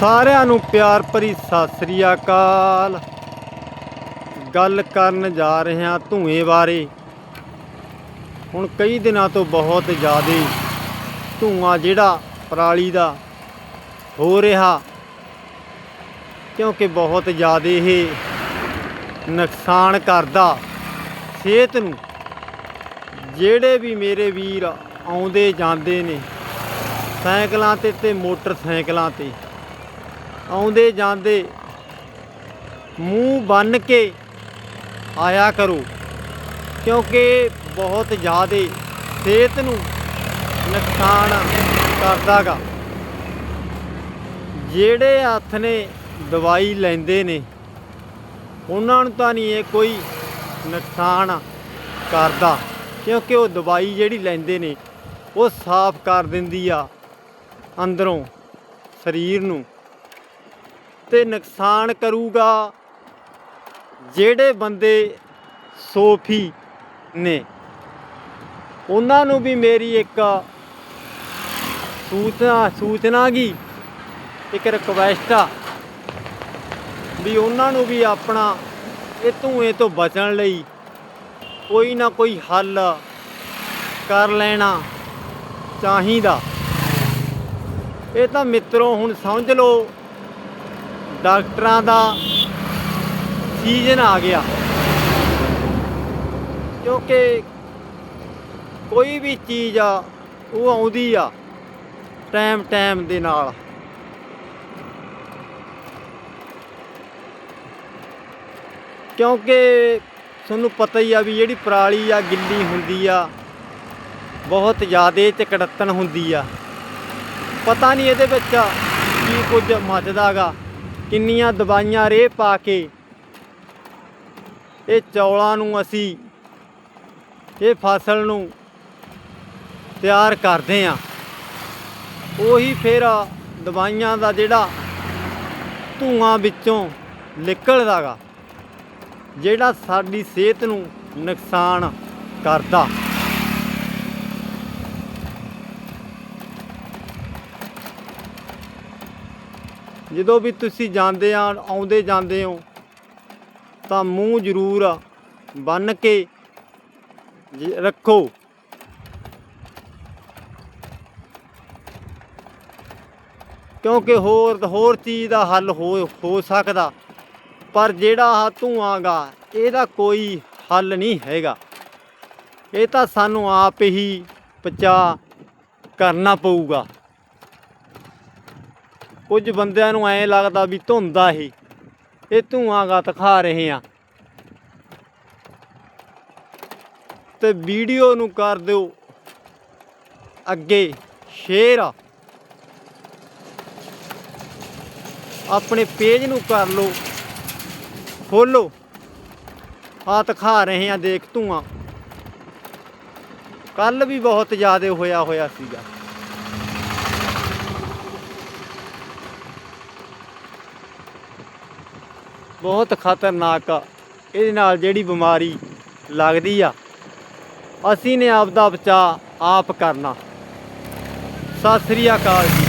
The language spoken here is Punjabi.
ਸਾਰਿਆਂ ਨੂੰ ਪਿਆਰ ਭਰੀ ਸਤਿ ਸ੍ਰੀ ਅਕਾਲ। ਗੱਲ ਕਰਨ ਜਾ ਰਹੇ ਹਾਂ ਧੂਏ ਬਾਰੇ। ਹੁਣ ਕਈ ਦਿਨਾਂ ਤੋਂ ਬਹੁਤ ਜ਼ਿਆਦਾ ਧੂਆਂ ਜਿਹੜਾ ਪਰਾਲੀ ਦਾ ਹੋ ਰਿਹਾ, ਕਿਉਂਕਿ ਬਹੁਤ ਜ਼ਿਆਦਾ ਇਹ ਨੁਕਸਾਨ ਕਰਦਾ ਸਿਹਤ ਨੂੰ। ਜਿਹੜੇ ਵੀ ਮੇਰੇ ਵੀਰ ਆਉਂਦੇ ਜਾਂਦੇ ਨੇ ਸਾਈਕਲਾਂ ਤੇ ਤੇ ਮੋਟਰਸਾਈਕਲਾਂ ਤੇ ਆਉਂਦੇ ਜਾਂਦੇ ਮੂੰਹ ਬੰਨ ਕੇ ਆਇਆ ਕਰੋ, ਕਿਉਂਕਿ ਬਹੁਤ ਜ਼ਿਆਦਾ ਸਿਹਤ ਨੂੰ ਨੁਕਸਾਨ ਕਰਦਾਗਾ। ਜਿਹੜੇ ਹੱਥ ਨੇ ਦਵਾਈ ਲੈਂਦੇ ਨੇ, ਉਹਨਾਂ ਨੂੰ ਤਾਂ ਨਹੀਂ ਇਹ ਕੋਈ ਨੁਕਸਾਨ ਕਰਦਾ, ਕਿਉਂਕਿ ਉਹ ਦਵਾਈ ਜਿਹੜੀ ਲੈਂਦੇ ਨੇ, ਉਹ ਸਾਫ਼ ਕਰ ਦਿੰਦੀ ਆ ਅੰਦਰੋਂ, ਸਰੀਰ ਨੂੰ। ਤੇ ਨੁਕਸਾਨ ਕਰੂਗਾ। ਜਿਹੜੇ ਬੰਦੇ ਸੋਫੀ ਨੇ, ਉਹਨਾਂ ਨੂੰ ਵੀ ਮੇਰੀ ਇੱਕ ਸੂਚਨਾ ਸੂਚਨਾ ਗੀ ਇੱਕ ਰਿਕਵੈਸਟ ਆ ਵੀ ਉਹਨਾਂ ਨੂੰ ਵੀ ਆਪਣਾ ਇਹ ਧੂਏ ਤੋਂ ਬਚਣ ਲਈ ਕੋਈ ਨਾ ਕੋਈ ਹੱਲ ਕਰ ਲੈਣਾ ਚਾਹੀਦਾ। ਇਹ ਤਾਂ ਮਿੱਤਰੋ, ਹੁਣ ਸਮਝ ਲਓ ਡਾਕਟਰਾਂ ਦਾ ਸੀਜ਼ਨ ਆ ਗਿਆ। ਕਿਉਂਕਿ ਕੋਈ ਵੀ ਚੀਜ਼ ਆ, ਉਹ ਆਉਂਦੀ ਆ ਟਾਈਮ ਟਾਈਮ ਦੇ ਨਾਲ। ਕਿਉਂਕਿ ਤੁਹਾਨੂੰ ਪਤਾ ਹੀ ਆ ਵੀ ਜਿਹੜੀ ਪਰਾਲੀ ਆ, ਗਿੱਲੀ ਹੁੰਦੀ ਆ, ਬਹੁਤ ਜ਼ਿਆਦੇ ਤੇ ਕੜੱਤਣ ਹੁੰਦੀ ਆ। ਪਤਾ ਨਹੀਂ ਇਹਦੇ ਵਿੱਚ ਕੀ ਕੁਝ ਮੱਚਦਾਗਾ ਕਿੰਨੀਆਂ ਦਵਾਈਆਂ ਰੇ ਪਾ ਕੇ ਇਹ ਚੌਲਾਂ ਨੂੰ ਅਸੀਂ, ਇਹ ਫਸਲ ਨੂੰ ਤਿਆਰ ਕਰਦੇ ਆ ਉਹੀ ਫਿਰ ਦਵਾਈਆਂ ਦਾ ਜਿਹੜਾ ਧੂਆਂ ਵਿੱਚੋਂ ਨਿਕਲਦਾਗਾ, ਜਿਹੜਾ ਸਾਡੀ ਸਿਹਤ ਨੂੰ ਨੁਕਸਾਨ ਕਰਦਾ। ਜਦੋਂ ਵੀ ਤੁਸੀਂ ਜਾਂਦੇ ਆ, ਆਉਂਦੇ ਜਾਂਦੇ ਹੋ ਤਾਂ ਮੂੰਹ ਜ਼ਰੂਰ ਬੰਨ ਕੇ ਰੱਖੋ। ਕਿਉਂਕਿ ਹੋਰ ਹੋਰ ਚੀਜ਼ ਦਾ ਹੱਲ ਹੋ ਹੋ ਸਕਦਾ, ਪਰ ਜਿਹੜਾ ਆਹ ਧੂਆਂ ਗਾ, ਇਹਦਾ ਕੋਈ ਹੱਲ ਨਹੀਂ ਹੈਗਾ। ਇਹ ਤਾਂ ਸਾਨੂੰ ਆਪ ਹੀ ਪਚਾ ਕਰਨਾ ਪਊਗਾ। ਕੁਝ ਬੰਦਿਆਂ ਨੂੰ ਐਂ ਲੱਗਦਾ ਵੀ ਧੁੰਦਾ ਹੀ ਇਹ। ਧੂਆਂ ਗਾ ਦਿਖਾ ਰਹੇ ਆ। ਤੇ ਵੀਡੀਓ ਨੂੰ ਕਰ ਦਿਓ। ਅੱਗੇ ਸ਼ੇਅਰ। ਆਪਣੇ ਪੇਜ ਨੂੰ ਕਰ ਲਓ। ਖੋਲੋ। ਆ ਦਿਖਾ ਰਹੇ ਆ ਦੇਖ ਧੂਆਂ। ਕੱਲ ਵੀ ਬਹੁਤ ਜ਼ਿਆਦਾ ਹੋਇਆ ਹੋਇਆ ਸੀਗਾ। ਬਹੁਤ ਖਤਰਨਾਕ ਆ। ਇਹਦੇ ਨਾਲ ਜਿਹੜੀ ਬਿਮਾਰੀ ਲੱਗਦੀ ਆ, ਅਸੀਂ ਨੇ ਆਪ ਦਾ ਬਚਾ ਆਪ ਕਰਨਾ। ਸਤਿ ਸ੍ਰੀ ਅਕਾਲ ਜੀ।